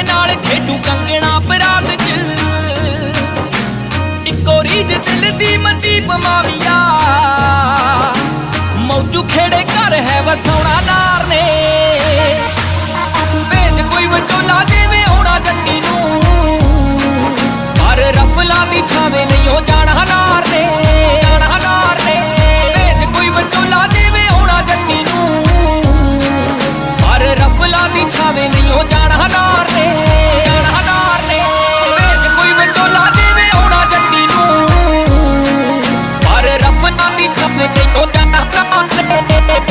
ਤੇਰੇ ਨਾਲ ਖੇਡੂ ਕੰਗਣਾ ਪਰਾਤ ਚ। ਇੱਕੋ ਰੀਜ ਦਿਲ ਦੀ ਮਦੀਪ ਮਾਮੀਆ ਮੌਜੂ ਖੇੜੇ ਘਰ ਹੈ ਵਸਾਉਣਾ ਨਾਰ ਨੇ। ਵੇਚ ਕੋਈ ਵਿਚੋਲਾ ਦੇਵੇ ਹੋਣਾ ਜੱਟੀ ਨੂੰ। ਪਰ ਰਫਲਾ ਦੀ ਛਾਵੇਂ ਨਹੀਂ ਹੋ ਜਾਣਾ ਨਾਰ ਨੇ। ਜਾਣਾ ਨਾਰ ਨੇ। ਵੇਚ ਕੋਈ ਵਿਚੋਲਾ ਦੇਵੇ ਹੋਣਾ ਜੱਟੀ ਨੂੰ। ਪਰ ਰਫਲਾ ਦੀ ਛਾਵੇਂ ਨਹੀਂ ਹੋ ਜਾਣਾ They go down, down.